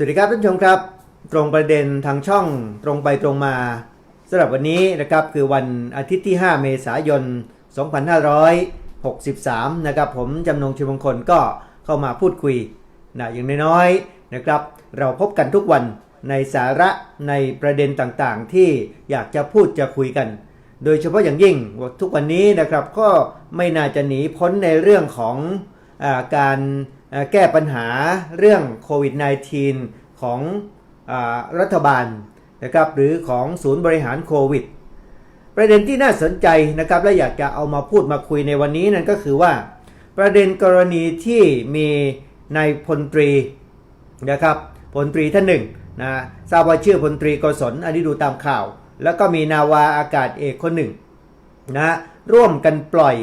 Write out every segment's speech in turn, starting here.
สวัสดีครับท่านผู้ชมครับ ตรงประเด็นทางช่องตรงไปตรงมาสำหรับวันนี้นะครับคือวันอาทิตย์ที่ 5 เมษายน 2563 นะครับผมจำนงชิมงคลก็เข้ามาพูดคุยนะอย่างน้อยๆนะครับ เราพบกันทุกวันในสาระในประเด็นต่างๆ ที่อยากจะพูดจะคุยกัน โดยเฉพาะอย่างยิ่งทุกวันนี้นะครับก็ไม่น่าจะหนีพ้นในเรื่องของอาการ แก้ปัญหาเรื่องโควิด -19 ของอรัฐบาลนะครับหรือของศูนย์บริหารโควิด ประเด็นที่น่าสนใจนะครับและอยากจะเอามาพูดมาคุยในวันนี้นั่นก็คือว่า ประเด็นกรณีที่มีนายพลตรีนะครับพลตรีท่านหนึ่งนะทราบว่าชื่อพลตรีกศลอันนี้ดูตามข่าว แล้วก็มีนาวาอากาศเอกคนหนึ่งนะร่วมกันปล่อย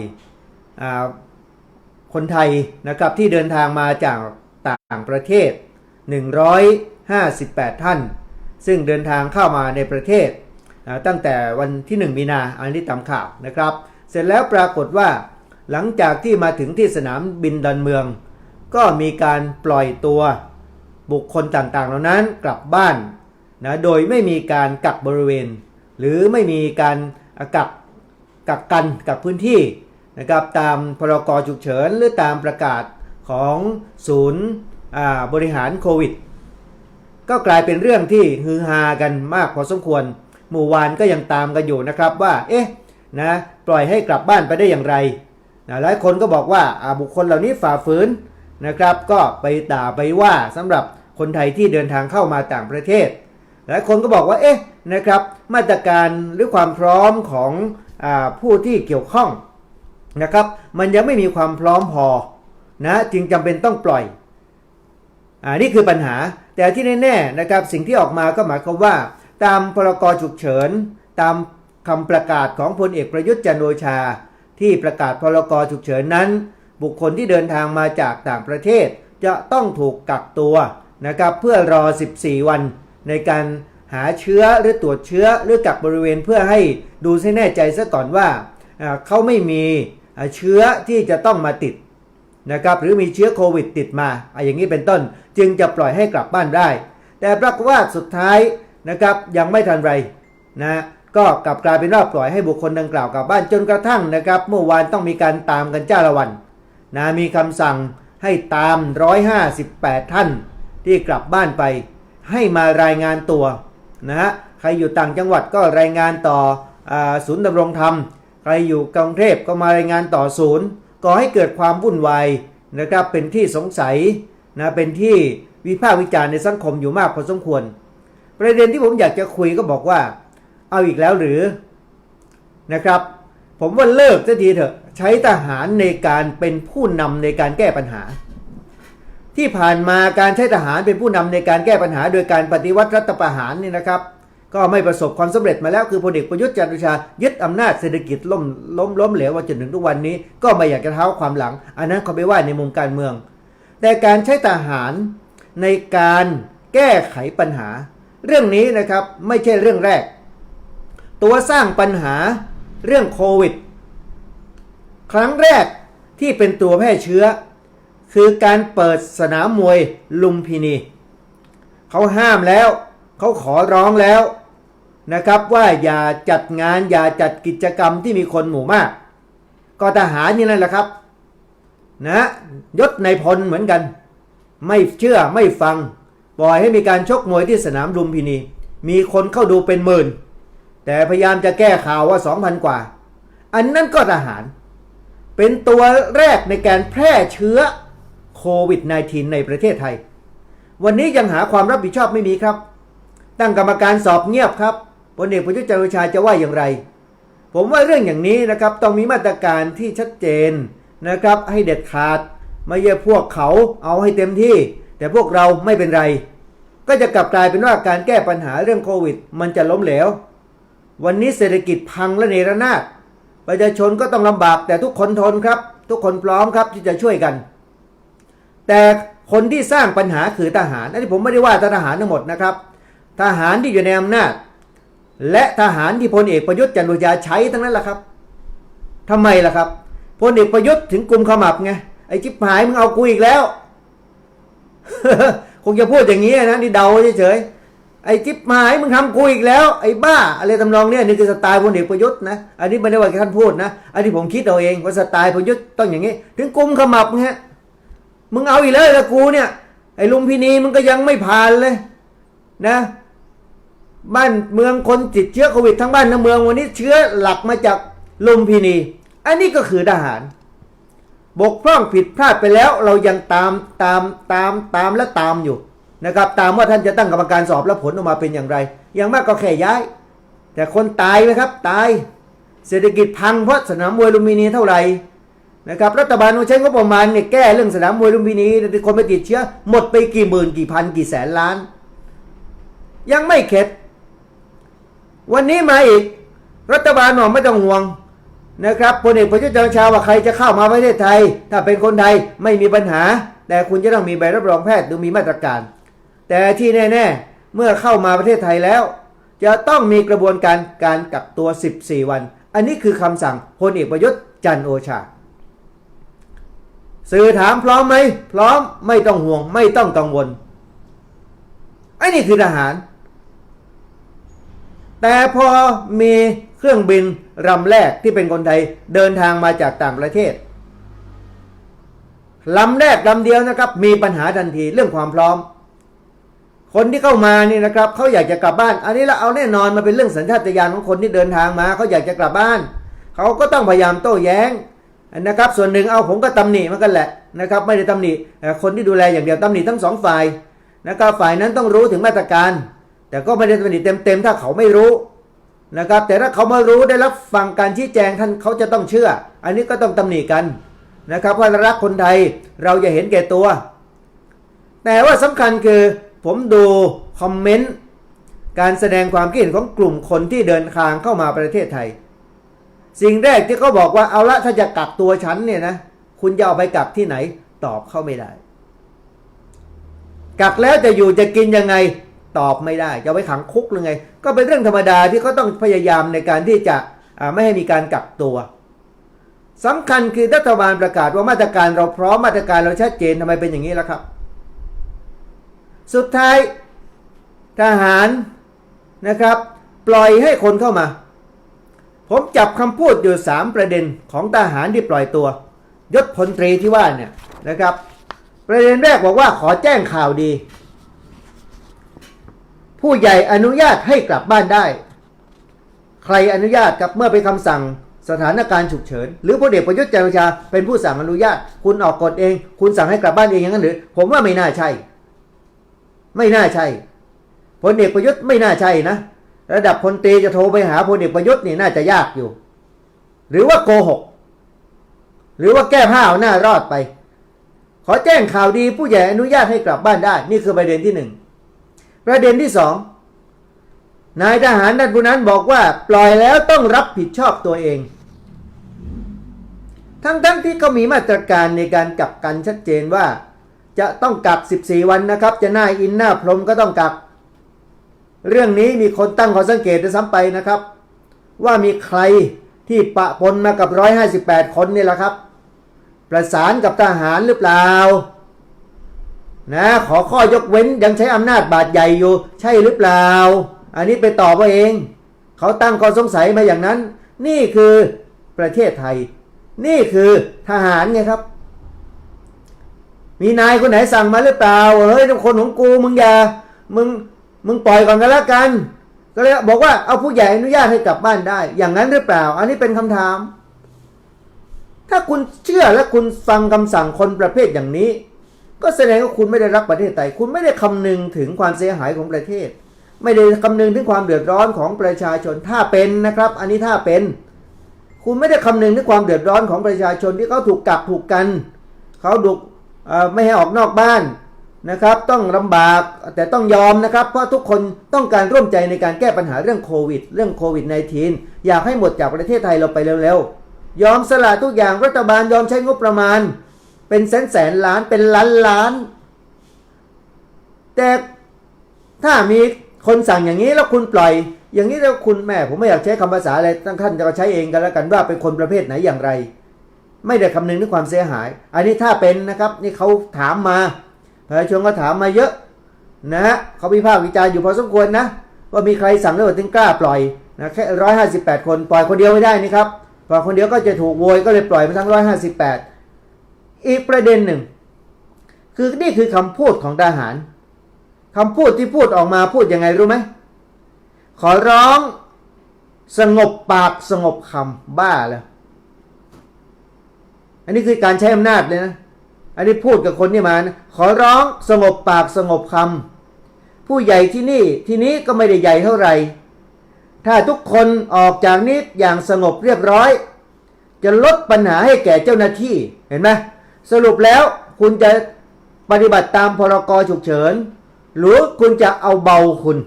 อ คนไทยนะครับที่เดินทางมาจากต่างประเทศ 158 ท่าน ซึ่งเดินทางเข้ามาในประเทศ ตั้งแต่วันที่ 1 มีนาอันนี้ตามข่าวนะครับ เสร็จแล้วปรากฏว่า หลังจากที่มาถึงที่สนามบินดอนเมือง ก็มีการปล่อยตัวบุคคลต่างๆ เหล่านั้นกลับบ้านนะโดยไม่มีการกักบริเวณ หรือไม่มีการกักกักกันกับพื้นที่ นะครับตามพรกฉุกเฉินหรือตามประกาศของศูนย์บริหารโควิด ก็กลายเป็นเรื่องที่ฮือฮากันมากพอสมควร หมู่วานก็ยังตามกันอยู่นะครับว่าเอ๊ะนะปล่อยให้กลับบ้านไปได้อย่างไรนะหลายคนก็บอกว่าบุคคลเหล่านี้ฝ่าฝืนนะครับ ก็ไปด่าไปว่าสำหรับคนไทยที่เดินทางเข้ามาต่างประเทศ หลายคนก็บอกว่าเอ๊ะนะครับมาตรการหรือความพร้อมของอผู้ที่เกี่ยวข้อง นะครับ มันยังไม่มีความพร้อมพอนะจึงจำเป็นต้องปล่อยอ่านี่คือปัญหา แต่ที่แน่ๆนะครับสิ่งที่ออกมาก็หมายความว่า ตามพรกฉุกเฉิน ตามคำประกาศของพลเอกประยุทธ์จันโอชา ที่ประกาศพรกฉุกเฉินนั้น บุคคลที่เดินทางมาจากต่างประเทศ จะต้องถูกกักตัวนะครับเพื่อรอ 14 วันในการหาเชื้อหรือตรวจเชื้อหรือกักบริเวณเพื่อให้ดูให้แน่ใจซะก่อนว่าเขาไม่มี เชื้อที่จะต้องมาติดนะครับหรือมีเชื้อโควิดติดมาอะอย่างนี้เป็นต้นจึงจะปล่อยให้กลับบ้านได้ แต่ปรากฏว่าสุดท้ายนะครับยังไม่ทันไรนะก็กลับกลายเป็นว่าปล่อยให้บุคคลดังกล่าวกลับบ้านจนกระทั่งนะครับ เมื่อวานต้องมีการตามกันจ้าละวันนะมีคำสั่งให้ตาม 158 ท่านที่กลับบ้านไป ให้มารายงานตัวนะฮะใครอยู่ต่างจังหวัดก็รายงานต่ออศูนย์ดำรงธรรม ครอยู่กรุงเทพก็มารายงานต่อศูนย์ก่อให้เกิดความวุ่นวายนะครับเป็นที่สงสัยนะเป็นที่วิพากษ์วิจารณ์ในสังคมอยู่มากพอสมควร ประเด็นที่ผมอยากจะคุยก็บอกว่า เอาอีกแล้วหรือนะครับ ผมว่าเลิกสักทีเถอะใช้ทหารในการเป็นผู้นำในการแก้ปัญหา ที่ผ่านมาการใช้ทหารเป็นผู้นำในการแก้ปัญหา โดยการปฏิวัติรัฐประหารนี่นะครับ ก็ไม่ประสบความสำเร็จมาแล้วคือพลเอกประยุทธ์จันทร์โอชายึดอำนาจเศรษฐกิจล้มล้มล้มเหลวมาจนถึงทุกวันนี้ ก็ไม่อยากจะเท้าความหลัง อันนั้นเขาไปว่าในมุมการเมือง แต่การใช้ทหารในการแก้ไขปัญหา เรื่องนี้นะครับไม่ใช่เรื่องแรก ตัวสร้างปัญหาเรื่องโควิด ครั้งแรกที่เป็นตัวแพร่เชื้อ คือการเปิดสนามมวยลุมพินี เขาห้ามแล้ว เขาขอร้องแล้วนะครับว่าอย่าจัดงานอย่าจัดกิจกรรมที่มีคนหมู่มาก ก็ทหารนี่นั่นแหละครับนะยศในพลเหมือนกัน ไม่เชื่อไม่ฟังปล่อยให้มีการชกมวยที่สนามลุมพินี มีคนเข้าดูเป็นหมื่น แต่พยายามจะแก้ข่าวว่า2,000กว่า อันนั้นก็ทหาร เป็นตัวแรกในการแพร่เชื้อโควิด -19 ในประเทศไทย วันนี้ยังหาความรับผิดชอบไม่มีครับ ตั้งกรรมการสอบเงียบครับพลเอกประยุทธ์จันทร์โอชาจะว่าอย่างไร ผมว่าเรื่องอย่างนี้นะครับต้องมีมาตรการที่ชัดเจนนะครับให้เด็ดขาดไม่ใช่พวกเขาเอาให้เต็มที่ แต่พวกเราไม่เป็นไร ก็จะกลับกลายเป็นว่าการแก้ปัญหาเรื่องโควิด มันจะล้มเหลว วันนี้เศรษฐกิจพังและเนรนาศประชาชนก็ต้องลำบากแต่ทุกคนทนครับ ทุกคนพร้อมครับที่จะช่วยกัน แต่คนที่สร้างปัญหาคือทหารอันนี้ผมไม่ได้ว่าทหารทั้งหมดนะครับ ทหารที่อยู่ในอำนาจ และทหารที่พลเอกประยุทธ์จันทร์โอชาใช้ทั้งนั้นแหละครับทำไมล่ะครับพลเอกประยุทธ์ถึงกลุ่มขมับไงไอ้จิ๊บหายมึงเอากูอีกแล้ว คงจะพูดอย่างนี้นะนี่เดาเฉยๆไอ้จิ๊บหายมึงทำกูอีกแล้ว ไอ้บ้า อะไรทำนองเนี้ยนี่คือสไตล์พลเอกประยุทธ์นะอันนี้ไม่ได้ว่าท่านพูดนะอันนี้ผมคิดเอาเองว่าสไตล์พลเอกประยุทธ์ต้องอย่างนี้ ถึงกุมขมับฮะมึงเอาอีกแล้วละกูเนี่ยไอ้ลุมพินีมึงก็ยังไม่ผ่านเลย นะ บ้านเมืองคนติดเชื้อโควิดทั้งบ้านทั้งเมืองวันนี้เชื้อหลักมาจากลุมพินี อันนี้ก็คือทหาร บกพร่องผิดพลาดไปแล้วเรายังตามตามตามตามและตามอยู่นะครับ ตามว่าท่านจะตั้งกรรมการสอบแล้วผลออกมาเป็นอย่างไร อย่างมากก็แค่ย้าย แต่คนตายไหมครับตายเศรษฐกิจพังเพราะสนามมวยลุมพินีเท่าไหร่นะครับรัฐบาลต้องใช้งบประมาณเนี่ยแก้เรื่องสนามมวยลุมพินีคนไปติดเชื้อ หมดไปกี่หมื่นกี่พันกี่แสนล้าน ยังไม่เข็ด วันนี้มาอีก รัฐบาลบอกไม่ต้องห่วงนะครับพลเอกประยุทธ์จันทร์โอชาว่าใครจะเข้ามาประเทศไทย ถ้าเป็นคนไทยไม่มีปัญหา แต่คุณจะต้องมีใบรับรองแพทย์หรือมีมาตรการ แต่ที่แน่ ๆ เมื่อเข้ามาประเทศไทยแล้ว จะต้องมีกระบวนการการกักตัว 14 วัน อันนี้คือคำสั่งพลเอกประยุทธ์จันทร์โอชา สื่อถามพร้อมไหม พร้อมไม่ต้องห่วงไม่ต้องกังวลไอ้นี่คือทหาร แต่พอมีเครื่องบินลำแรกที่เป็นคนไทยเดินทางมาจากต่างประเทศลำแรกลำเดียวนะครับ มีปัญหาทันทีเรื่องความพร้อม คนที่เข้ามานี่นะครับเขาอยากจะกลับบ้าน อันนี้เราเอาแน่นอนมาเป็นเรื่องสัญชาตญาณของคนที่เดินทางมาเขาอยากจะกลับบ้านเขาก็ต้องพยายามโต้แย้งนะครับ ส่วนหนึ่งเอาผมก็ตำหนิมันกันแหละนะครับ ไม่ได้ตำหนิแต่คนที่ดูแลอย่างเดียวตำหนิทั้งสองฝ่ายนะครับฝ่ายนั้นต้องรู้ถึงมาตรการ แต่ก็ไม่ได้ตำหนิเต็มๆถ้าเขาไม่รู้นะครับ แต่ถ้าเขามารู้ได้รับฟังการชี้แจงท่านเขาจะต้องเชื่อ อันนี้ก็ต้องตำหนิกันนะครับว่ารักคนไทยเราจะเห็นแก่ตัว แต่ว่าสำคัญคือผมดูคอมเมนต์การแสดงความคิดเห็นของกลุ่มคนที่เดินทางเข้ามาประเทศไทย สิ่งแรกที่เขาบอกว่าเอาละถ้าจะกักตัวฉันเนี่ยนะคุณจะเอาไปกักที่ไหนตอบเข้าไม่ได้ กักแล้วจะอยู่จะกินยังไง ตอบไม่ได้จะไว้ขังคุกหรือไง ก็เป็นเรื่องธรรมดาที่เขาต้องพยายามในการที่จะไม่ให้มีการกักตัวสำคัญคือรัฐบาลประกาศว่ามาตรการเราพร้อมมาตรการเราชัดเจนทำไมเป็นอย่างนี้ล่ะครับ สุดท้ายทหารนะครับ ปล่อยให้คนเข้ามา ผมจับคำพูดอยู่สามประเด็นของทหารที่ปล่อยตัวยศพลตรีที่ว่าเนี่ยนะครับ ประเด็นแรกบอกว่าขอแจ้งข่าวดี ผู้ใหญ่อนุญาตให้กลับบ้านได้ ใครอนุญาตกับเมื่อเป็นคำสั่งสถานการณ์ฉุกเฉิน หรือพลเอกประยุทธ์จันทร์โอชาเป็นผู้สั่งอนุญาต คุณออกกฎเอง คุณสั่งให้กลับบ้านเองอย่างนั้นหรือ ผมว่าไม่น่าใช่ ไม่น่าใช่พลเอกประยุทธ์ไม่น่าใช่นะ ระดับพลตรีจะโทรไปหาพลเอกประยุทธ์นี่น่าจะยากอยู่ หรือว่าโกหก หรือว่าแก้ผ้าเอาหน้ารอดไป ขอแจ้งข่าวดีผู้ใหญ่อนุญาตให้กลับบ้านได้ นี่คือประเด็นที่หนึ่ง ประเด็นที่สองนายทหารท่านผู้นั้นบอกว่าปล่อยแล้วต้องรับผิดชอบตัวเอง ทั้งๆทที่เขามีมาตรการในการกักกันชัดเจนว่า จะต้องกัก 14 วันนะครับ จะหน้าอินหน้าพรมก็ต้องกัก เรื่องนี้มีคนตั้งข้อสังเกตด้วยซ้ำไปนะครับ ว่ามีใครที่ปะปนมากับ 158 คนนี่แหละครับ ประสานกับทหารหรือเปล่า นะขอข้อยกเว้นยังใช้อำนาจบาดใหญ่อยู่ ใช่หรือเปล่า อันนี้ไปตอบว่าเอง เขาตั้งข้อสงสัยมาอย่างนั้น นี่คือประเทศไทย นี่คือทหารไงครับ มีนายคนไหนสั่งมาหรือเปล่าเฮ้ยทุกคนของกูมึงอย่ามึงมึงปล่อยก่อนกันล้วกัน ก็เลยบอกว่าเอาผู้ใหญ่อนุญาตให้กลับบ้านได้ อย่างนั้นหรือเปล่า อันนี้เป็นคำถาม ถ้าคุณเชื่อและคุณฟังคำสั่งคนประเภทอย่างนี้ ก็แสดงว่าคุณไม่ได้รักประเทศไทย คุณไม่ได้คำนึงถึงความเสียหายของประเทศ ไม่ได้คำนึงถึงความเดือดร้อนของประชาชน ถ้าเป็นนะครับ อันนี้ถ้าเป็น คุณไม่ได้คำนึงถึงความเดือดร้อนของประชาชนที่เขาถูกกักถูกกัน เขาถูกไม่ให้ออกนอกบ้านนะครับ ต้องลำบากแต่ต้องยอมนะครับ เพราะทุกคนต้องการร่วมใจในการแก้ปัญหาเรื่องโควิด เรื่องโควิด -19 อยากให้หมดจากประเทศไทยเราไปเร็วๆ ยอมสละทุกอย่างรัฐบาลยอมใช้งบประมาณ เป็นแสนแสนล้านเป็นล้านล้าน แต่ถ้ามีคนสั่งอย่างนี้แล้วคุณปล่อย อย่างนี้แล้วคุณแม่ผมไม่อยากใช้คำภาษาอะไรท่านจะใช้เองกันแล้วกันว่าเป็นคนประเภทไหนอย่างไร ไม่ได้คำนึงถึงความเสียหาย อันนี้ถ้าเป็นนะครับนี่เขาถามมาประชาชนก็ถามมาเยอะนะฮะเขาพิพากษ์วิจารณ์อยู่พอสมควรนะ ว่ามีใครสั่งแล้วถึงกล้าปล่อยนะแค่ร้อยห้าสิบแปดคนปล่อยคนเดียวไม่ได้นี่ครับปล่อยคนเดียวก็จะถูกโวยก็เลยปล่อยมาทั้งร้อยห้าสิบแปด อีกประเด็นหนึ่ง คือนี่คือคำพูดของทหารคำพูดที่พูดออกมาพูดยังไงรู้ไหม ขอร้องสงบปากสงบคำบ้าแล้ว อันนี้คือการใช้อำนาจเลยนะ อันนี้พูดกับคนที่มานะขอร้องสงบปากสงบคำผู้ใหญ่ที่นี่ที่นี้ก็ไม่ได้ใหญ่เท่าไหร่ ถ้าทุกคนออกจากนี้อย่างสงบเรียบร้อย จะลดปัญหาให้แก่เจ้าหน้าที่เห็นไหม สรุปแล้วคุณจะปฏิบัติตามพรกฉุกเฉิน หรือคุณจะเอาเบาคุณ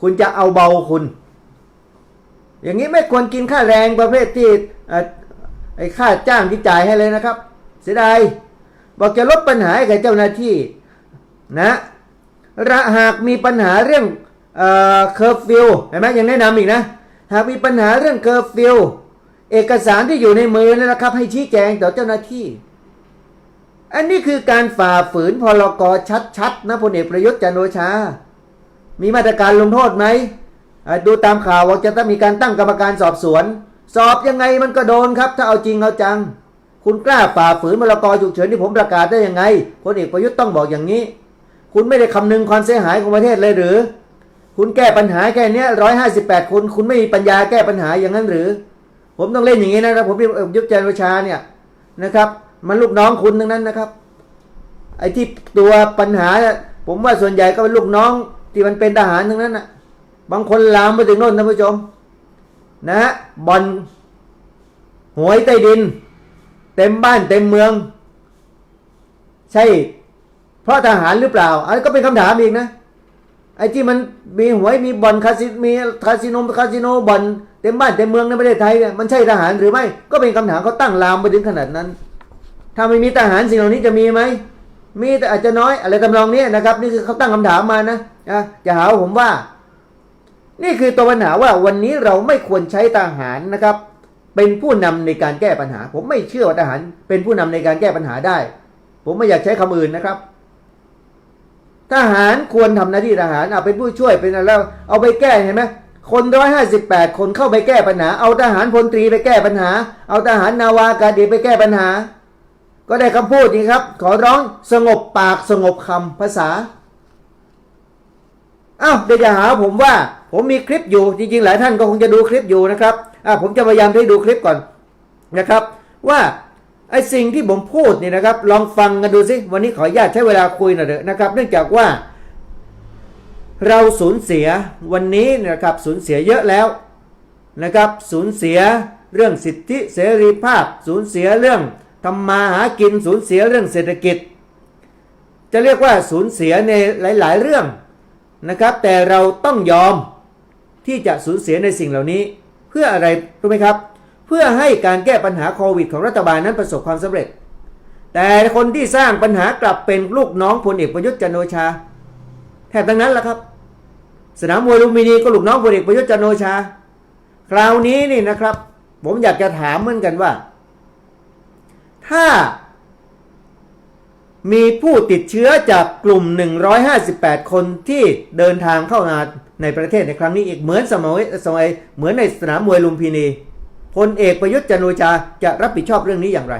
คุณจะเอาเบาคุณ อย่างนี้ไม่ควรกินค่าแรงประเภทที่ไอ้ค่าจ้างที่จ่ายให้เลยนะครับ เสียดายบอกจะลดปัญหาให้กับเจ้าหน้าที่นะระหากมีปัญหาเรื่องเอ่อเคอร์ฟิวเห็นไหมยังแนะนำอีกนะ หากมีปัญหาเรื่องเคอร์ฟิวเอกสารที่อยู่ในมือนะครับให้ชี้แจงต่อเจ้าหน้าที่ อันนี้คือการฝ่าฝืนพรกชัดๆนะพลเอกประยุทธ์จันโอชา มีมาตรการลงโทษไหม ดูตามข่าวว่าจะต้องมีการตั้งกรรมการสอบสวน สอบยังไงมันก็โดนครับ ถ้าเอาจริงเอาจัง คุณกล้าฝ่าฝืนพรกฉุกเฉินที่ผมประกาศได้ยังไงพลเอกประยุทธ์ต้องบอกอย่างนี้ คุณไม่ได้คำนึงความเสียหายของประเทศเลยหรือ คุณแก้ปัญหาแค่นี้ร้อยห้าสิบแปดคน คุณไม่มีปัญญาแก้ปัญหาอย่างนั้นหรือ ผมต้องเล่นอย่างนี้นะครับผมยุทธจันทร์โอชาเนี่ยนะครับ มันลูกน้องคุณทั้งนั้นนะครับ ไอ้ที่ตัวปัญหา ผมว่าส่วนใหญ่ก็เป็นลูกน้องที่มันเป็นทหารทั้งนั้นนะบางคนลามไปถึงโน่นท่านผู้ชมนะฮะบอลหวยใต้ดิน เต็มบ้านเต็มเมือง ใช่ เพราะทหารหรือเปล่า อันนนก็เป็นคำถามอีกนะ ไอ้ที่มันมีหวยมีบอลคาสิมีคาสิโนคาสิโนบอลเต็มบ้านเต็มเมืองในประเทศไทยเนี่ยมันใช่ทหารหรือไม่ ก็เป็นคำถามเขาตั้งลามไปถึงขนาดนั้น ถ้าไม่มีทหารสิ่งเหล่านี้จะมีไหมมีแต่อาจจะน้อยอะไรทำนองนี้นะครับ นี่คือเขาตั้งคำถามมานะนะจะหาว่าผมว่า นี่คือตัวปัญหาว่าวันนี้เราไม่ควรใช้ทหารนะครับ เป็นผู้นำในการแก้ปัญหา ผมไม่เชื่อว่าทหารเป็นผู้นำในการแก้ปัญหาได้ ผมไม่อยากใช้คำอื่นนะครับ ทหารควรทำหน้าที่ทหารเอาเป็นผู้ช่วยเป็นอะไรแล้วเอาไปแก้เห็นไหมคนร้อยห้าสิบแปดคนเข้าไปแก้ปัญหา เอาทหารพลตรีไปแก้ปัญหา เอาทหารนาวากาเอกไปแก้ปัญหา ก็ได้คำพูดนี้ครับ ขอร้องสงบปากสงบคำภาษาอ้าวเดี๋ยวจะหาผมว่า ผมมีคลิปอยู่จริงๆ หลายท่านก็คงจะดูคลิปอยู่นะครับอ่าผมจะพยายามให้ดูคลิปก่อนนะครับ ว่าไอ้สิ่งที่ผมพูดนี่นะครับ ลองฟังกันดูสิวันนี้ขออนุญาตใช้เวลาคุยหน่อยเถอะนะครับ เนื่องจากว่า เราสูญเสียวันนี้นะครับสูญเสียเยอะแล้วนะครับ สูญเสียเรื่องสิทธิเสรีภาพ สูญเสียเรื่อง ทำมาหากินสูญเสียเรื่องเศรษฐกิจ จะเรียกว่าสูญเสียในหลาย ๆ เรื่องนะครับ แต่เราต้องยอมที่จะสูญเสียในสิ่งเหล่านี้ เพื่ออะไรรู้ไหมครับ เพื่อให้การแก้ปัญหาโควิดของรัฐบาลนั้นประสบความสำเร็จ แต่คนที่สร้างปัญหากลับเป็นลูกน้องพลเอกประยุทธ์จันโอชา แทบทั้งนั้นแหละครับ สนามมวยลุมพินีก็ลูกน้องพลเอกประยุทธ์จันโอชา คราวนี้นี่นะครับ ผมอยากจะถามเหมือนกันว่า ถ้า มีผู้ติดเชื้อจากกลุ่ม 158 คนที่เดินทางเข้ามาในประเทศในครั้งนี้อีกเหมือนสมัยสมัยเหมือนในสนามมวยลุมพินีพลเอกประยุทธ์จันโอชาจะรับผิดชอบเรื่องนี้อย่างไร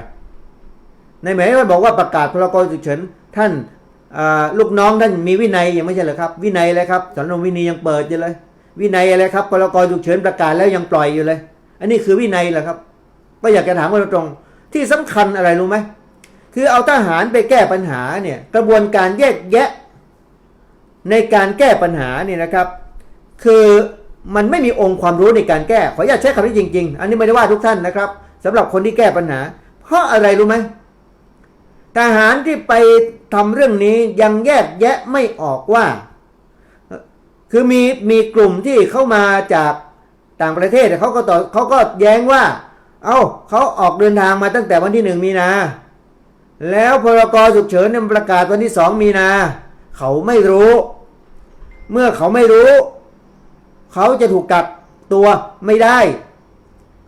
ในหมายว่าบอกว่าประกาศพรกฉุกเฉินท่านลูกน้องท่านมีวินัยยังไม่ใช่เหรอครับ วินัยอะไรครับสอนวินัยยังเปิดอยู่เลย วินัยอะไรครับพรกฉุกเฉินประกาศแล้วยังปล่อยอยู่เลย อันนี้คือวินัยเหรอครับ ก็อยากจะถามกันตรง ที่สำคัญอะไรรู้ไหมคือเอาทหารไปแก้ปัญหาเนี่ยกระบวนการแยกแยะ ในการแก้ปัญหาเนี่ยนะครับ คือมันไม่มีองค์ความรู้ในการแก้ ขออนุญาตใช้คำนี้จริง ๆ อันนี้ไม่ได้ว่าทุกท่านนะครับสำหรับคนที่แก้ปัญหา เพราะอะไรรู้ไหมทหารที่ไปทำเรื่องนี้ยังแยกแยะไม่ออกว่า คือมีมีกลุ่มที่เข้ามาจากต่างประเทศเขาก็ต่อเขาก็แย้งว่า เอา้าเขาออกเดินทางมาตั้งแต่วันที่หนึ่งมีนา แล้วพรกฉุกเฉินเนี่ยประกาศวันที่สองมีนา เขาไม่รู้ เมื่อเขาไม่รู้ เขาจะถูกกักตัวไม่ได้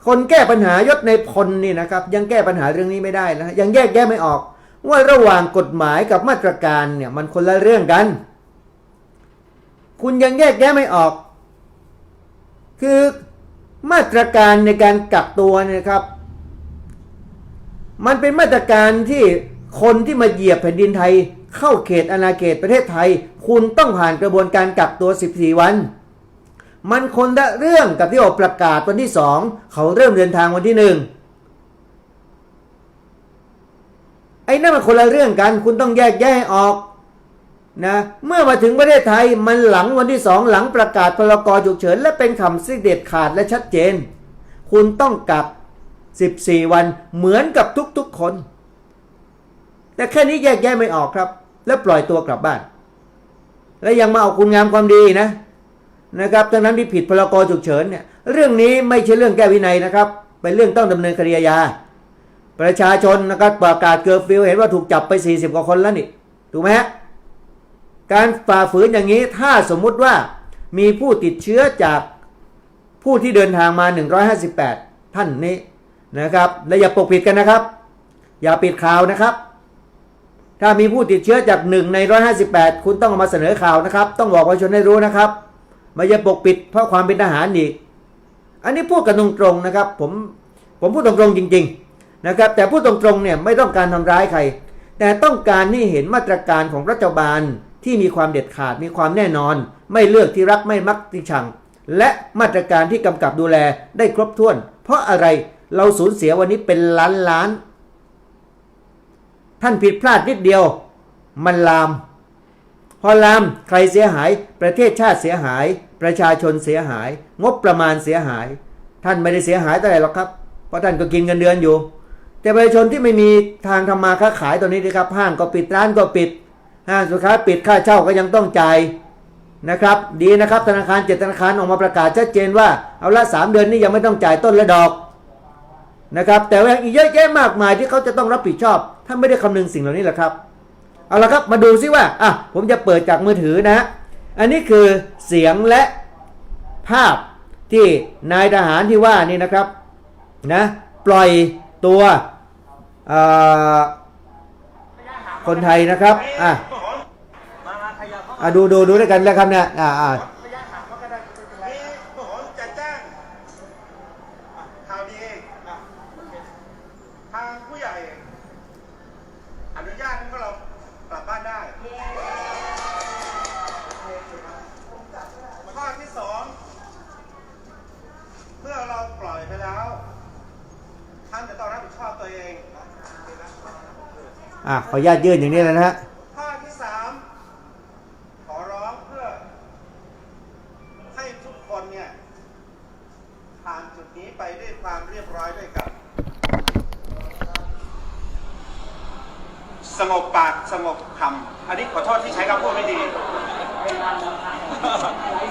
คนแก้ปัญหายศในพลนี่นะครับ ยังแก้ปัญหาเรื่องนี้ไม่ได้นะยังแยกแยะไม่ออก ว่าระหว่างกฎหมายกับมาตรการเนี่ยมันคนละเรื่องกัน คุณยังแยกแยะไม่ออก คือ มาตรการในการกักตัวนี่ยครับ มันเป็นมาตรการที่คนที่มาเหยียบแผ่นดินไทย เข้าเขตอาณาเขตประเทศไทย คุณต้องผ่านกระบวนการกักตัว 14 วัน มันคนละเรื่องกับที่ออกประกาศวันที่สองเขาเริ่มเดินทางวันที่หนึ่งไอ้นั่นมันคนละเรื่องกัน คุณต้องแยกแยะออก นะเมื่อมาถึงประเทศไทยมันหลังวันที่สองหลังประกาศพรกฉุกเฉิน และเป็นคำสิ่งเด็ดขาดและชัดเจน คุณต้องกัก 14 วันเหมือนกับทุกๆคน แต่แค่นี้แยกแยะไม่ออกครับ แล้วปล่อยตัวกลับบ้าน และยังมาเอาคุณงามความดีนะนะครับทั้งนั้นที่ผิดพรกฉุกเฉินเนี่ยเรื่องนี้ไม่ใช่เรื่องแก้วินัยนะครับ เป็นเรื่องต้องดำเนินคดีอาญาประชาชนนะครับประกาศเกิร์ฟิวเห็นว่าถูกจับไป 40 กว่าคนแล้วนี่ถูกไหมฮะ การฝ่าฝืนอย่างนี้ถ้าสมมุติว่ามีผู้ติดเชื้อจากผู้ที่เดินทางมา 158 ท่านนี้นะครับ และอย่าปกปิดกันนะครับ อย่าปิดข่าวนะครับ ถ้ามีผู้ติดเชื้อจาก1ใน 158 คุณต้องเอามาเสนอข่าวนะครับ ต้องบอกประชาชนให้รู้นะครับไม่จะปกปิดเพราะความเป็นทหารอีก อันนี้พูดกันตรงๆนะครับ ผมผมพูดตรงๆจริง ๆนะครับ แต่พูดตรงๆเนี่ยไม่ต้องการทำร้ายใคร แต่ต้องการให้เห็นมาตรการของรัฐบาล ที่มีความเด็ดขาดมีความแน่นอน ไม่เลือกที่รักไม่มักที่ชัง และมาตรการที่กำกับดูแลได้ครบถ้วน เพราะอะไรเราสูญเสียวันนี้เป็นล้านล้าน ท่านผิดพลาดนิดเดียว มันลาม พอลามใครเสียหาย ประเทศชาติเสียหาย ประชาชนเสียหาย งบประมาณเสียหาย ท่านไม่ได้เสียหายเท่าไหร่หรอกครับ เพราะท่านก็กินเงินเดือนอยู่ แต่ประชาชนที่ไม่มีทางทำมาค้าขายตอนนี้นะครับห้างก็ปิดร้านก็ปิด ห้างสุขาปิดค่าเช่าก็ยังต้องจ่ายนะครับ ดีนะครับธนาคารเจ็ดธนาคารออกมาประกาศชัดเจนว่าเอาละสามเดือนนี้ยังไม่ต้องจ่ายต้นและดอกนะครับ แต่ว่าอีกเยอะแยะมากมายที่เขาจะต้องรับผิดชอบท่านไม่ได้คำนึงสิ่งเหล่านี้แหละครับ เอาละครับมาดูซิว่าอะผมจะเปิดจากมือถือนะ อันนี้คือเสียงและภาพที่นายทหารที่ว่านี่นะครับนะปล่อยตัวคนไทยนะครับอะ อะดูดูดูด้วยกันแล้วครับเนี่ยอ่าอ่านี่ผมจะแจ้งข่าวดีทางผู้ใหญ่ อนุญาตให้พวกเรากลับบ้านได้ข้อที่สองเมื่อเราปล่อยไปแล้ว ท่านจะต้องรับผิดชอบตัวเอง อะขออนุญาตยื่นอย่างนี้แล้วนะฮะ ข้อที่สามขอร้องเพื่อ ให้ทุกคนเนี่ย ผ่านจุดนี้ไปด้วยความเรียบร้อยด้วยกันสงบปากสงบคำอันนี้ขอโทษที่ใช้คำพูดไม่ดี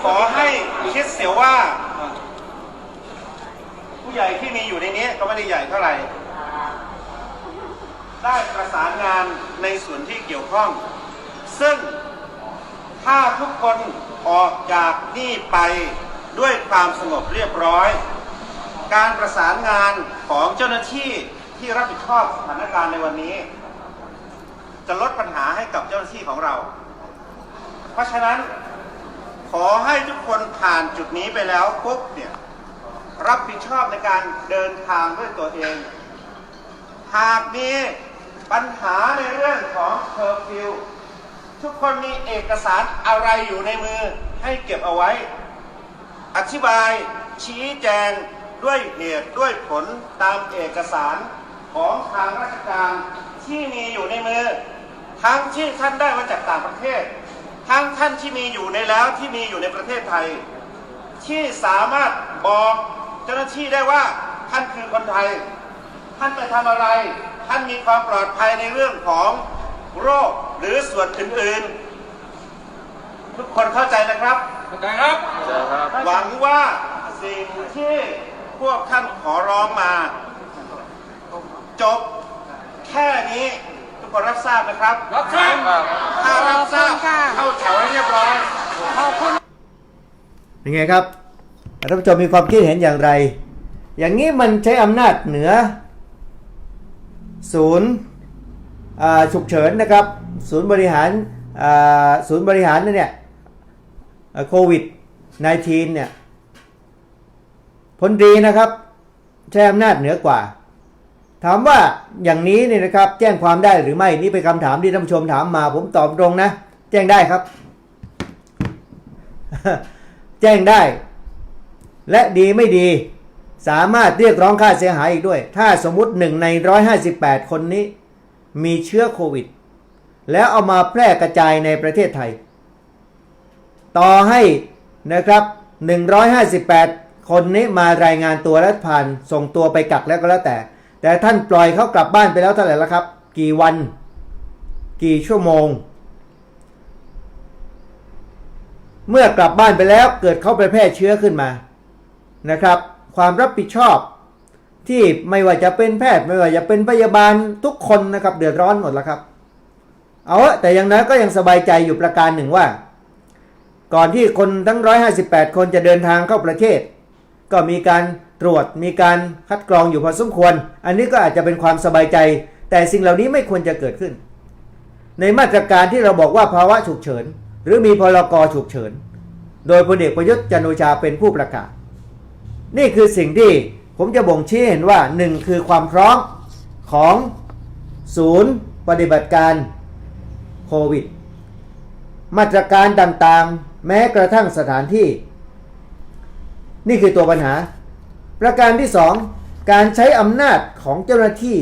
ขอให้คิดเสียว่า ผู้ใหญ่ที่มีอยู่ในนี้ก็ไม่ได้ใหญ่เท่าไหร่ ได้ประสานงานในส่วนที่เกี่ยวข้อง ซึ่งถ้าทุกคนออกจากนี่ไปด้วยความสงบเรียบร้อย การประสานงานของเจ้าหน้าที่ที่รับผิดชอบสถานการณ์ในวันนี้ จะลดปัญหาให้กับเจ้าหน้าที่ของเรา เพราะฉะนั้นขอให้ทุกคนผ่านจุดนี้ไปแล้วปุ๊บเนี่ยรับผิดชอบในการเดินทางด้วยตัวเอง หากมีปัญหาในเรื่องของเคอร์ฟิวทุกคนมีเอกสารอะไรอยู่ในมือให้เก็บเอาไว้ อธิบายชี้แจง ด้วยเหตุด้วยผลตามเอกสารของทางราชการที่มีอยู่ในมือ ทั้งที่ท่านได้มาจากต่างประเทศ ทั้งท่านที่มีอยู่ในแล้วที่มีอยู่ในประเทศไทย ที่สามารถบอกเจ้าหน้าที่ได้ว่าท่านคือคนไทย ท่านไปทำอะไร ท่านมีความปลอดภัยในเรื่องของโรคหรือส่วนอื่นๆ ทุกคนเข้าใจนะครับเข้าใจครับ หวังว่าสิ่งที่ พวกท่านขอร้องมา จบแค่นี้ ทุกคนรับทราบนะครับ รับทราบถ้ารับทราบขอบคุณค่ะเข้าแถวให้เรียบร้อยขอบคุณเป็นไงครับท่านผู้ชมมีความคิดเห็นอย่างไร อย่างนี้มันใช้อำนาจเหนือ ศูนย์อ่าฉุกเฉินนะครับ ศูนย์บริหารอ่าศูนย์บริหารนั่นเนี่ยเอ่อโควิด -19 เนี่ย พลตรีนะครับใช้อำนาจเหนือกว่า ถามว่าอย่างนี้เนี่ยนะครับ แจ้งความได้หรือไม่นี่เป็นคำถามที่ท่านผู้ชมถามมา ผมตอบตรงนะ แจ้งได้ครับ แจ้งได้ และดีไม่ดี สามารถเรียกร้องค่าเสียหายอีกด้วย ถ้าสมมุติหนึ่งใน 158 คนนี้ มีเชื้อโควิด แล้วเอามาแพร่กระจายในประเทศไทย ต่อให้นะครับ 158 คนนี้มารายงานตัวและผ่านส่งตัวไปกักแล้วก็แล้วแต่ แต่ท่านปล่อยเขากลับบ้านไปแล้วเท่าไหร่แล้วครับ กี่วัน กี่ชั่วโมง เมื่อกลับบ้านไปแล้วเกิดเขาไปแพร่เชื้อขึ้นมานะครับ ความรับผิดชอบที่ไม่ว่าจะเป็นแพทย์ไม่ว่าจะเป็นพยาบาลทุกคนนะครับ เดือดร้อนหมดแล้วครับ เอาแต่อย่างนั้นก็ยังสบายใจอยู่ประการหนึ่งว่า ก่อนที่คนทั้ง 158 คนจะเดินทางเข้าประเทศ ก็มีการตรวจมีการคัดกรองอยู่พอสมควร อันนี้ก็อาจจะเป็นความสบายใจ แต่สิ่งเหล่านี้ไม่ควรจะเกิดขึ้น ในมาตรการที่เราบอกว่าภาวะฉุกเฉิน หรือมีพลกฉุกเฉิน โดยพลเอกประยุทธ์จันโอชาเป็นผู้ประกาศ นี่คือสิ่งที่ผมจะบ่งชี้เห็นว่าหนึ่งคือความพร้อมของศูนย์ปฏิบัติการโควิด มาตรการต่างๆ แม้กระทั่งสถานที่ นี่คือตัวปัญหา ประการที่สองการใช้อำนาจของเจ้าหน้าที่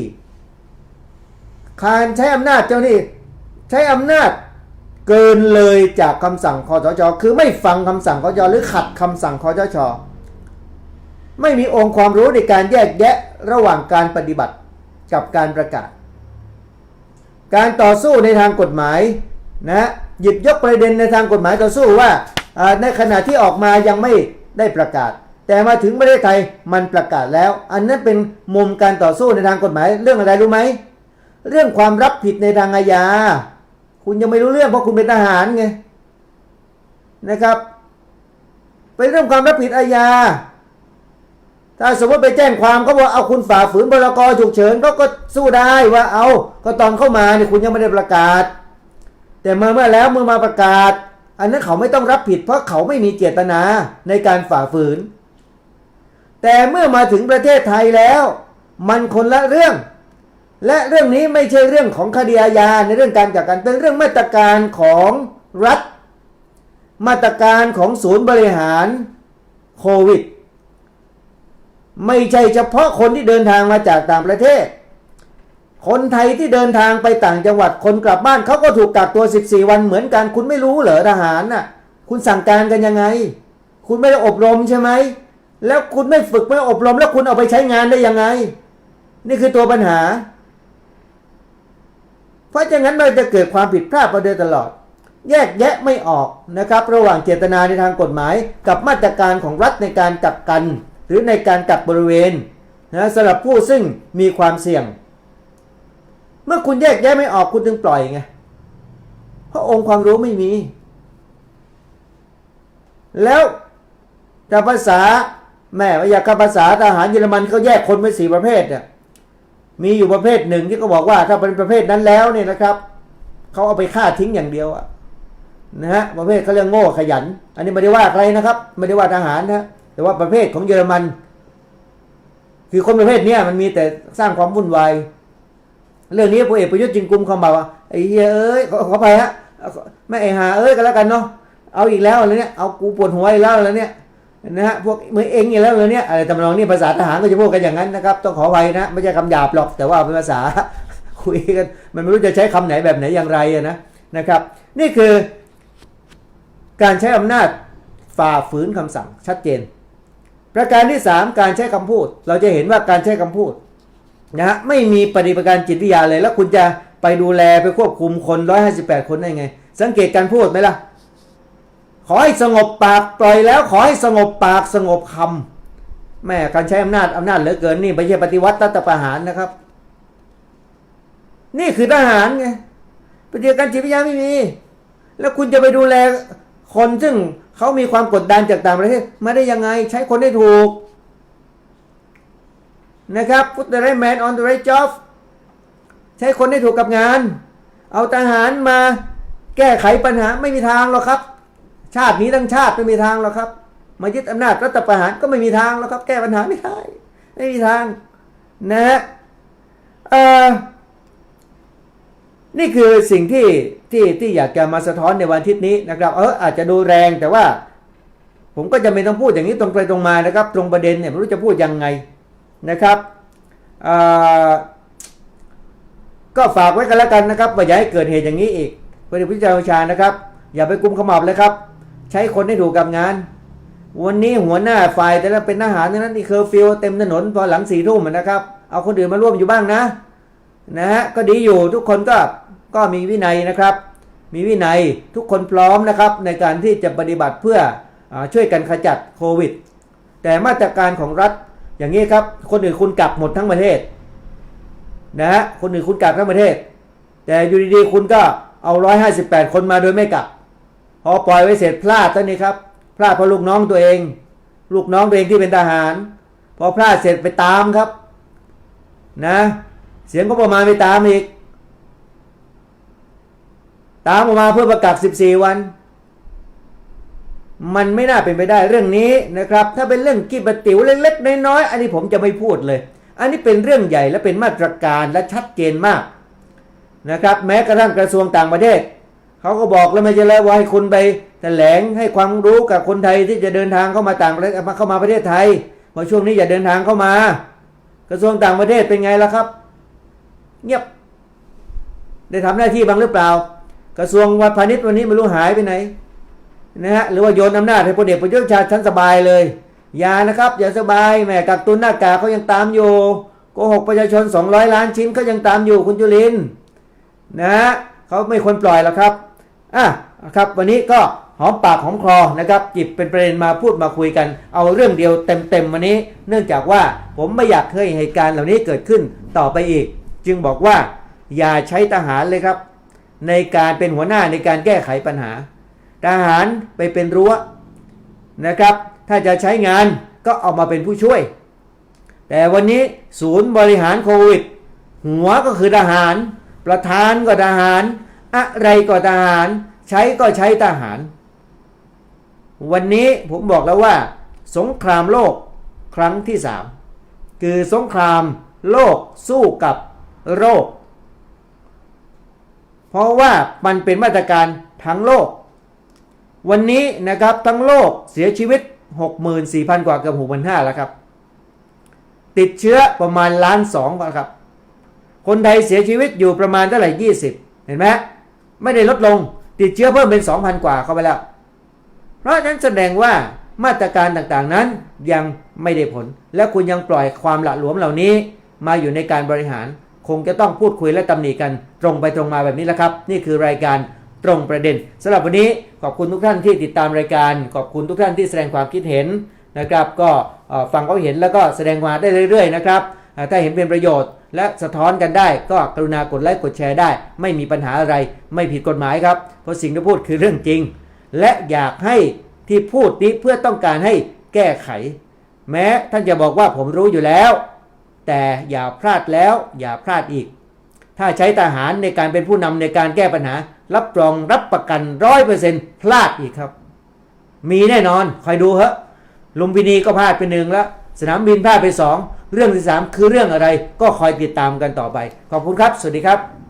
การใช้อำนาจเจ้าหน้าที่ใช้อำนาจเกินเลยจากคำสั่งคอสชคือไม่ฟังคำสั่งคอสชหรือขัดคำสั่งคอสชไม่มีองค์ความรู้ในการแยกแยะระหว่างการปฏิบัติกับการประกาศ การต่อสู้ในทางกฎหมายนะหยิบยกประเด็นในทางกฎหมายต่อสู้ว่าในขณะที่ออกมายังไม่ ได้ประกาศ แต่มาถึงประเทศไทยมันประกาศแล้ว อันนั้นเป็นมุมการต่อสู้ในทางกฎหมายเรื่องอะไรรู้ไหมเรื่องความรับผิดในทางอาญาคุณยังไม่รู้เรื่องเพราะคุณเป็นทหารไงนะครับเป็นเรื่องความรับผิดอาญาถ้าสมมติไปแจ้งความเขาบอกเอาคุณฝ่าฝืนพรกฉุกเฉินก็ก็สู้ได้ว่าเอาก็ตอนเข้ามาเนี่ยคุณยังไม่ได้ประกาศ แต่เมื่อเมื่อแล้วเมื่อมาประกาศ อันนั้นเขาไม่ต้องรับผิดเพราะเขาไม่มีเจตนาในการฝ่าฝืน แต่เมื่อมาถึงประเทศไทยแล้ว มันคนละเรื่อง และเรื่องนี้ไม่ใช่เรื่องของคดีอาญาในเรื่องการกักกันเป็นเรื่องมาตรการของรัฐ มาตรการของศูนย์บริหารโควิด ไม่ใช่เฉพาะคนที่เดินทางมาจากต่างประเทศ คนไทยที่เดินทางไปต่างจังหวัดคนกลับบ้านเขาก็ถูกกักตัว 14 วันเหมือนกัน คุณไม่รู้เหรอทหารน่ะ คุณสั่งการกันยังไง คุณไม่ได้อบรมใช่ไหม แล้วคุณไม่ฝึกไม่อบรม แล้วคุณเอาไปใช้งานได้ยังไง นี่คือตัวปัญหา เพราะฉะนั้นมันจะเกิดความผิดพลาดมาโดยตลอด แยกแยะไม่ออกนะครับ ระหว่างเจตนาในทางกฎหมาย กับมาตรการของรัฐในการกักกัน หรือในการกักบริเวณนะสำหรับผู้ซึ่งมีความเสี่ยง เมื่อคุณแยกแยะไม่ออกคุณจึงปล่อยไง เพราะองค์ความรู้ไม่มี แล้วแต่ภาษาแม่วิทยากรภาษาทหารเยอรมันเขาแยกคนเป็นสี่ประเภทเนี่ยมีอยู่ประเภทหนึ่งที่เขาบอกว่าถ้าเป็นประเภทนั้นแล้วเนี่ยนะครับเขาเอาไปฆ่าทิ้งอย่างเดียวอะนะฮะประเภทเขาเรียกโง่ขยัน อันนี้ไม่ได้ว่าใครนะครับ ไม่ได้ว่าทหารนะแต่ว่าประเภทของเยอรมัน คือคนประเภทเนี้ยมันมีแต่สร้างความวุ่นวาย เรื่องนี้พลเอกประยุทธ์จึงกุมเข้ามาว่าไอ้เยเอ้ยขอขอไปฮะไม่ไอ้หาเอ้ยก็แล้วกันเนาะเอาอีกแล้วอะไรเนี่ยเอากูปวดหัวอีกแล้วอะไรเนี่ยนะฮะพวกมือเองอีกแล้วอะไรเนี่ยอะไรทำนองนี้ภาษาทหารก็จะพูดกันอย่างนั้นนะครับต้องขออภัยนะไม่ใช่คำหยาบหรอกแต่ว่าเป็นภาษาคุยกันมันไม่รู้จะใช้คำไหนแบบไหนอย่างไรนะนะครับ นี่คือการใช้อำนาจฝ่าฝืนคำสั่งชัดเจน ประการที่ 3 การใช้คำพูด เราจะเห็นว่าการใช้คำพูด นะฮะไม่มีปฏิบัติการจิตวิทยาเลย แล้วคุณจะไปดูแลไปควบคุมคน158คนได้ไง สังเกตการพูดไหมล่ะ ขอให้สงบปากปล่อยแล้ว ขอให้สงบปากสงบคำแม่การใช้อำนาจอำนาจเหลือเกินนี่ไม่ใช่ปฏิวัติรัฐประหารนะครับ นี่คือทหารไงปฏิบัติการจิตวิทยาไม่มี แล้วคุณจะไปดูแลคนซึ่งเขามีความกดดันจากต่างประเทศมาได้ยังไง ใช้คนได้ถูก นะครับ put the right man on the right job ใช้คนได้ถูกกับงาน เอาทหารมาแก้ไขปัญหาไม่มีทางหรอกครับ ชาตินี้ทั้งชาติไม่มีทางหรอกครับ มายึดอำนาจรัฐประหารก็ไม่มีทางแล้วครับ แก้ปัญหาไม่ได้ไม่มีทางนะฮะนี่คือสิ่งที่ที่ที่อยากจะมาสะท้อนในวันอาทิตย์นี้นะครับ เอออาจจะดูแรงแต่ว่า ผมก็จะไม่ต้องพูดอย่างนี้ตรงไปตรงมานะครับ ตรงประเด็นเนี่ยไม่รู้จะพูดยังไง นะครับก็ฝากไว้กันแล้วกันนะครับว่าอย่าให้เกิดเหตุอย่างนี้อีกพลเอกประยุทธ์จันทร์โอชานะครับ อย่าไปกุมขมับเลยครับ ใช้คนให้ถูกกับงาน วันนี้หัวหน้าฝ่ายแต่ละเป็นทหารทั้นั้นที่เคอร์ฟิวเต็มถนนพอหลังสี่ทุ่มนะครับ เอาคนอื่นมาร่วมอยู่บ้างนะนะฮะก็ดีอยู่ทุกคนก็ก็มีวินัยนะครับ มีวินัยทุกคนพร้อมนะครับ ในการที่จะปฏิบัติเพื่ออช่วยกันขจัดโควิด แต่มาตรการของรัฐ อย่างนี้ครับ คนอื่นคุณกักหมดทั้งประเทศนะฮะคนอื่นคุณกักทั้งประเทศ แต่อยู่ดีๆคุณก็เอา158คนมาโดยไม่กักพอปล่อยไว้เสร็จพลาดตอนนี้ครับพลาดเพราะลูกน้องตัวเอง ลูกน้องตัวเองที่เป็นทหาร พอพลาดเสร็จไปตามครับ นะ เสียงก็ประมาณไปตามอีก ตามออกมาเพื่อประกาศ14 วัน มันไม่น่าเป็นไปได้เรื่องนี้นะครับ ถ้าเป็นเรื่องกีบติ๋วเล็กๆน้อยๆอันนี้ผมจะไม่พูดเลย อันนี้เป็นเรื่องใหญ่และเป็นมาตรการและชัดเจนมากนะครับ แม้กระทั่งกระทรวงต่างประเทศเขาก็บอกแล้วไม่ใช่แล้วว่าให้คุณไปแถลงให้ความรู้กับคนไทยที่จะเดินทางเข้ามาต่างประเทศมาเข้ามาประเทศไทยว่าช่วงนี้อย่าเดินทางเข้ามา กระทรวงต่างประเทศเป็นไงล่ะครับ เงียบ ได้ทำหน้าที่บ้างหรือเปล่า กระทรวงวัฒนพาณิชย์วันนี้ไม่รู้หายไปไหน นะฮะหรือว่าโยนอำนาจให้พลเอกประยุทธ์ชาติชั้นสบายเลยอย่านะครับอย่าสบายแหมกักตุนหน้ากากเขายังตามอยู่โกหกประชาชน 200 ล้านชิ้นเขายังตามอยู่คุณจุลินนะฮะเขาไม่ควรปล่อยหรอกครับอะครับ วันนี้ก็หอมปากหอมคอนะครับจิบเป็นประเด็นมาพูดมาคุยกัน เอาเรื่องเดียวเต็มๆวันนี้ เนื่องจากว่าผมไม่อยากให้เหตุการณ์เหล่านี้เกิดขึ้นต่อไปอีก จึงบอกว่าอย่าใช้ทหารเลยครับ ในการเป็นหัวหน้าในการแก้ไขปัญหา ทหารไปเป็นรั้วนะครับ ถ้าจะใช้งานก็เอามาเป็นผู้ช่วย แต่วันนี้ศูนย์บริหารโควิด หัวก็คือทหาร ประธานก็ทหาร อะไรก็ทหาร ใช้ก็ใช้ทหาร วันนี้ผมบอกแล้วว่า สงครามโลกครั้งที่สามคือสงครามโลกสู้กับโรค เพราะว่ามันเป็นมาตรการทั้งโลก วันนี้นะครับทั้งโลกเสียชีวิต 64,000 กว่าเกือบ6,500แล้วครับ ติดเชื้อประมาณล้านสองครับ คนไทยเสียชีวิตอยู่ประมาณเท่าไหร่ 20 เห็นไหมไม่ได้ลดลงติดเชื้อเพิ่มเป็น 2,000 กว่าเข้าไปแล้ว เพราะฉะนั้นแสดงว่ามาตรการต่างๆนั้นยังไม่ได้ผล และคุณยังปล่อยความหละหลวมเหล่านี้ มาอยู่ในการบริหาร คงจะต้องพูดคุยและตำหนิกันตรงไปตรงมาแบบนี้แหละครับ นี่คือรายการ ตรงประเด็นสำหรับวันนี้ขอบคุณทุกท่านที่ติดตามรายการ ขอบคุณทุกท่านที่แสดงความคิดเห็นนะครับ ก็ฟังเขาเห็นแล้วก็แสดงมาได้เรื่อยๆนะครับถ้าเห็นเป็นประโยชน์ และสะท้อนกันได้ ก็กรุณากดไลค์กดแชร์ได้ ไม่มีปัญหาอะไรไม่ผิดกฎหมายครับ เพราะสิ่งที่พูดคือเรื่องจริง และอยากให้ที่พูดนี้เพื่อต้องการให้แก้ไข แม้ท่านจะบอกว่าผมรู้อยู่แล้ว แต่อย่าพลาดแล้วอย่าพลาดอีก ถ้าใช้ทหารในการเป็นผู้นำในการแก้ปัญหา รับรองรับประกันร้อยเปอร์เซ็นต์พลาดอีกครับ มีแน่นอนคอยดูเฮะลุมพินีก็พลาดไปหนึ่งแล้ว สนามบินพลาดไปสองเรื่องที่สามคือเรื่องอะไรก็คอยติดตามกันต่อไป ขอบคุณครับ สวัสดีครับ